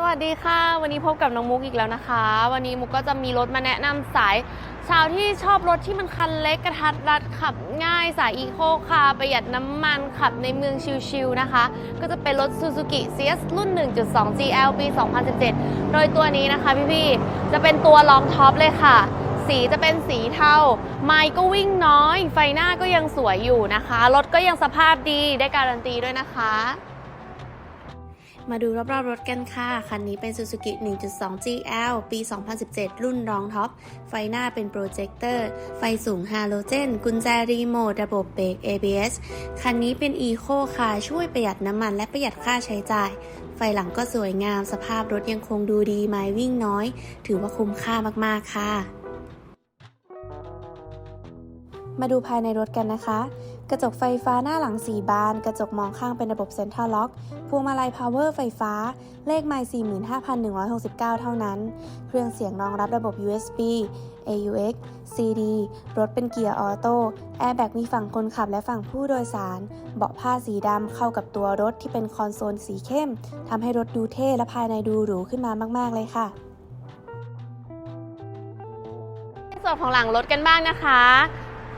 สวัสดีค่ะ วันนี้พบกับน้องมุกอีกแล้วนะคะ วันนี้มุกก็จะมีรถมาแนะนำสายชาวที่ชอบรถที่มันคันเล็กกระทัดรัดขับง่ายสายอีโคคาร์ประหยัดน้ำมันขับในเมืองชิลๆนะคะ ก็จะเป็นรถ Suzuki CS รุ่น 1.2 GL ปี 2017 โดยตัวนี้นะคะพี่ๆจะเป็นตัวรองท็อปเลยค่ะ สีจะเป็นสีเทาไมล์ก็วิ่งน้อย ไฟหน้าก็ยังสวยอยู่นะคะรถก็ยังสภาพดีได้การันตีด้วยนะคะ มาดูรอบๆรถกันค่ะ คันนี้เป็น Suzuki 1.2 GL ปี 2017 รุ่นรองท็อป ไฟหน้าเป็นโปรเจคเตอร์ ไฟสูงฮาโลเจน กุญแจรีโมท ระบบเบรก ABS คันนี้เป็น Eco ค่ะ ช่วยประหยัดน้ำมันและประหยัดค่าใช้จ่าย ไฟหลังก็สวยงาม สภาพรถยังคงดูดี ไม้วิ่งน้อย ถือว่าคุ้มค่ามากๆค่ะ มาดูภายในรถกันนะคะ กระจกไฟฟ้าหน้าหลัง 4 บาน กระจกมองข้างเป็นระบบเซ็นทรัลล็อก พวงมาลัยพาวเวอร์ไฟฟ้า เลขไมล์45,169 เท่านั้น เครื่องเสียงรองรับระบบ USB AUX CD รถเป็นเกียร์ออโต้ แอร์แบ็กมีฝั่งคนขับและฝั่งผู้โดยสาร เบาะผ้าสีดำเข้ากับตัวรถที่เป็นคอนโซลสีเข้ม ทำให้รถดูเท่และภายในดูหรูขึ้นมามากๆเลยค่ะส่วนของหลังรถกันบ้างนะคะ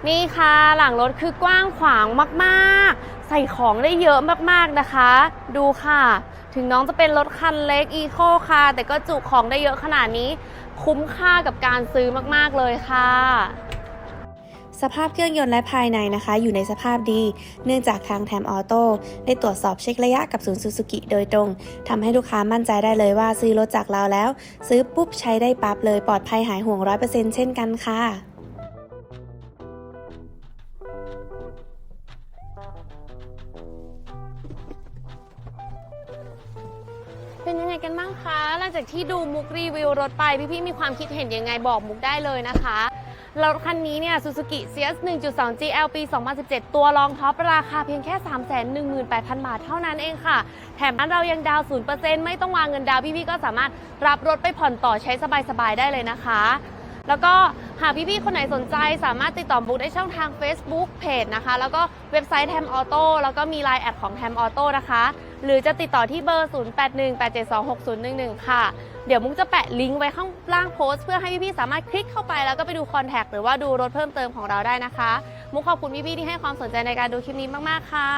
นี่ค่ะหลังรถคือกว้างขวางมากๆ ใส่ของได้เยอะมากๆนะคะ ดูค่ะ ถึงน้องจะเป็นรถคันเล็กอีโคค่ะ แต่ก็จุของได้เยอะขนาดนี้ คุ้มค่ากับการซื้อมากๆเลยค่ะ สภาพเครื่องยนต์และภายในนะคะ อยู่ในสภาพดี เนื่องจากทางแทมออโต้ได้ตรวจสอบเช็คระยะกับศูนย์ซูซูกิโดยตรงทำให้ลูกค้ามั่นใจได้เลยว่าซื้อรถจากเราแล้ว ซื้อปุ๊บใช้ได้ปั๊บเลยปลอดภัยหายห่วง100%เช่นกันค่ะเป็นยังไง กันบ้างคะ หลังจากที่ดูมุกรีวิวรถไป พี่ๆ มีความคิดเห็นยังไงบอกมุกได้เลยนะคะรถคันนี้เนี่ย Suzuki CS 1.2 GL ปี 2017 ตัวรองท็อปราคาเพียงแค่ 318,000 บาทเท่านั้นเองค่ะ แถมบ้านเรายังดาวน์0%ไม่ต้องวางเงินดาวพี่ๆ ก็สามารถรับรถไปผ่อนต่อใช้สบายๆ ได้เลยนะคะ แล้วก็หากพี่ๆ คนไหนสนใจสามารถติดต่อบุ๊กได้ช่องทาง Facebook Page นะคะ แล้วก็เว็บไซต์แทมออโต้แล้วก็มี Line แอดของแทมออโต้นะคะ หรือจะติดต่อที่เบอร์ 0818726011 ค่ะ เดี๋ยวมุกจะแปะลิงก์ไว้ข้างล่างโพสต์เพื่อให้พี่ๆสามารถคลิกเข้าไปแล้วก็ไปดูคอนแทคหรือว่าดูรถเพิ่มเติมของเราได้นะคะ มุกขอบคุณพี่ๆที่ให้ความสนใจในการดูคลิปนี้มากๆค่ะ